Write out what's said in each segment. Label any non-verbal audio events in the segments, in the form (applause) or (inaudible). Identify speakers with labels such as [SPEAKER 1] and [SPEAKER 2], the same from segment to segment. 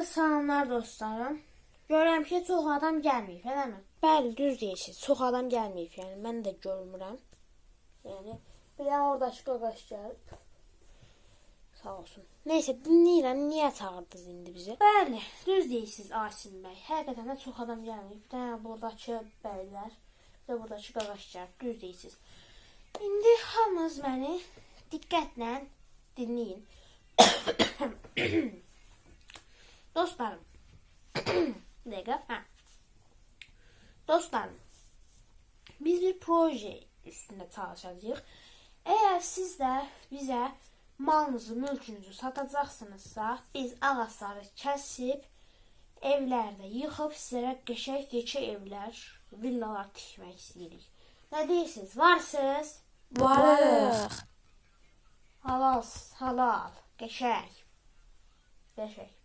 [SPEAKER 1] Hamınıza salamlar dostlarım. Görürəm ki, çox adam gəlməyib, eləmi? Bəli, düz deyirsiniz. Çox adam gəlməyib, yəni mən də görmürəm. Yəni bir dənə oradakı qaqaş gəlib. Sağ olsun. Neysə, dinləyirəm. Niyə çağırdınız indi bizi? Bəli, düz deyirsiniz Asim bəy. Həqiqətən də çox adam gəlməyib. Bir dənə buradakı bəylər, bir də buradakı qaqaş gəlib. Düz deyirsiniz. İndi hamınız məni diqqətlə dinləyin. (coughs) (coughs) Dostlarım. (clears throat) bir dakika. Ha. Dostlarım. Biz bir proje üstünde çalışacağız. Eğer siz de bize malınızı, mülkünüzü satacaqsınızsa, biz ağacları kəsib, evlərdə yıxıb sizlərə qəşəng yekə evlər, villalar tikmək istəyirik. Nə deyirsiniz? Varsınız?
[SPEAKER 2] Varıq.
[SPEAKER 1] Halal, halal. Qəşəng. Qəşəng.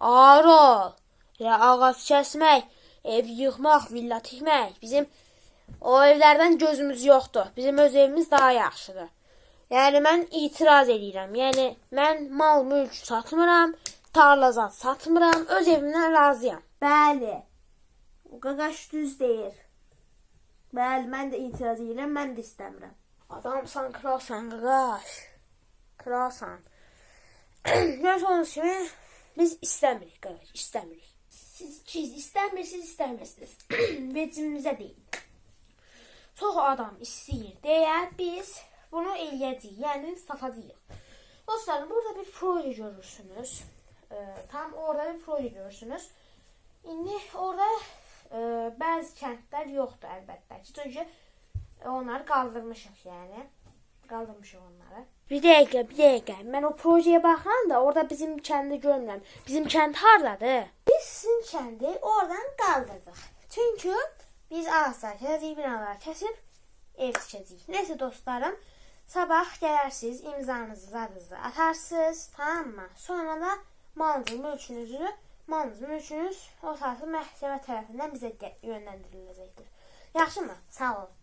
[SPEAKER 1] Ağır ol. Ya ağac kəsmək, ev yıxmaq, villa tikmək bizim o evlərdən gözümüz yoxdur. Bizim öz evimiz daha yaxşıdır. Yəni mən etiraz edirəm. Yəni mən mal mülk satmıram, tarlazat satmıram, öz evimdən razıyam.
[SPEAKER 2] Bəli. O qaqaş düz deyir. Bəli, mən də etiraz edirəm, mən də istəmirəm.
[SPEAKER 1] Adamsan, kralsan, qaqaş. Kralsan. Gördüyünüz (clears throat) kimi biz istəmirik, qaqaş, istəmirik. Siz siz istəmirsiniz, istəmirsiniz. (clears throat) Vecimizə deyin. Çox adam istəyir deyə biz bunu eləyəcəyik, yəni satacağıq. Dostlarım, burada bir proje görürsünüz. Ee, tam orada bir proje görürsünüz. İndi orada e, bəzi kəndlər yoxdur əlbəttə ki. Çünki onları qaldırmışıq yəni. Qaldırmışıq onları. Bir dəqiqə, bir dəqiqə. Mən o projeye baxıram da orada bizim kəndi görmürəm. Bizim kənd hardadır? Biz sizin kəndi oradan qaldırdıq. Çünki biz ağaclar kəsirik, binalar kəsib ev tikəcəyik. Nəysə dostlarım, sabah gələrsiniz, imzanızı, zadınızı atarsınız, tamam mı? Sonra da malınızı, mülkünüzü, malınız, mülkünüz o saatı məhkəmə tərəfindən bizə yönləndiriləcəkdir. Yaxşı mı? Sağ olun.